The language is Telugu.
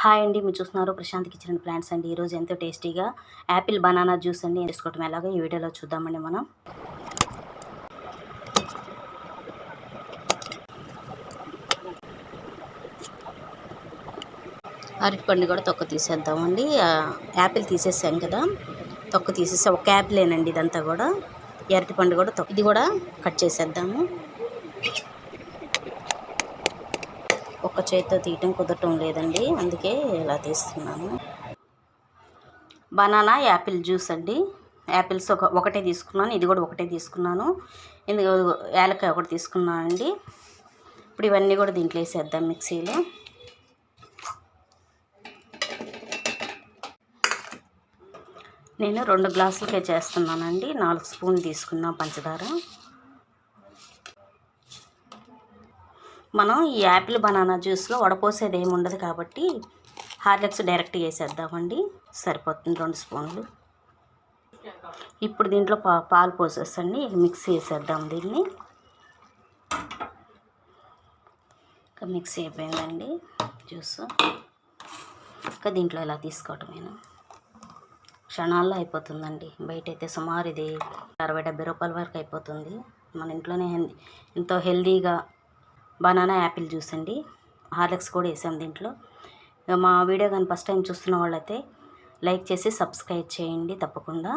హాయ్ అండి మీరు చూస్తున్నారు ప్రశాంత్ కిచెన్ ప్లాంట్స్ అండి. ఈరోజు ఎంతో టేస్టీగా యాపిల్ బనానా జ్యూస్ అండి. వేసుకోవటం ఎలాగో ఈ వీడియోలో చూద్దామండి మనం. అరటిపండు కూడా తొక్క తీసేద్దామండి. యాపిల్ తీసేసాం కదా తొక్క తీసేసా ఒక యాపిలేనండి ఇదంతా కూడా. అరటిపండు కూడా తొక్క ఇది కూడా కట్ చేసేద్దాము. ఒక్క చేతితో తీయటం కుదరటం లేదండి. అందుకే ఇలా తీస్తున్నాను. బనానా యాపిల్ జ్యూస్ అండి. యాపిల్స్ ఒక ఒకటే తీసుకున్నాను. ఇది కూడా ఒకటే తీసుకున్నాను. ఎందుకు యాలకాయ ఒకటి తీసుకున్నాను అండి. ఇప్పుడు ఇవన్నీ కూడా దీంట్లో వేసేద్దాం మిక్సీలో. నేను రెండు గ్లాసులకే చేస్తున్నానండి. నాలుగు స్పూన్ తీసుకున్నాం పంచదార. మనం ఈ యాపిల్ బనానా జ్యూస్లో వడపోసేది ఏమి ఉండదు కాబట్టి హార్లిక్స్ డైరెక్ట్గా వేసేద్దామండి. సరిపోతుంది రెండు స్పూన్లు. ఇప్పుడు దీంట్లో పా పాలు పోసేసండి. మిక్సీ చేసేద్దాం దీన్ని. ఇంకా మిక్సీ అయిపోయిందండి జ్యూస్. ఇంకా దీంట్లో ఇలా తీసుకోవటమేనా? క్షణాల్లో అయిపోతుందండి. బయట అయితే సుమారు ఇది అరవై డెబ్బై రూపాయల వరకు అయిపోతుంది. మన ఇంట్లోనే ఎంతో హెల్దీగా బనానా యాపిల్ జ్యూస్ అండి. హార్లిక్స్ కూడా వేసాం దీంట్లో. ఇక మా వీడియో కానీ ఫస్ట్ టైం చూస్తున్న వాళ్ళైతే లైక్ చేసి సబ్స్క్రైబ్ చేయండి తప్పకుండా.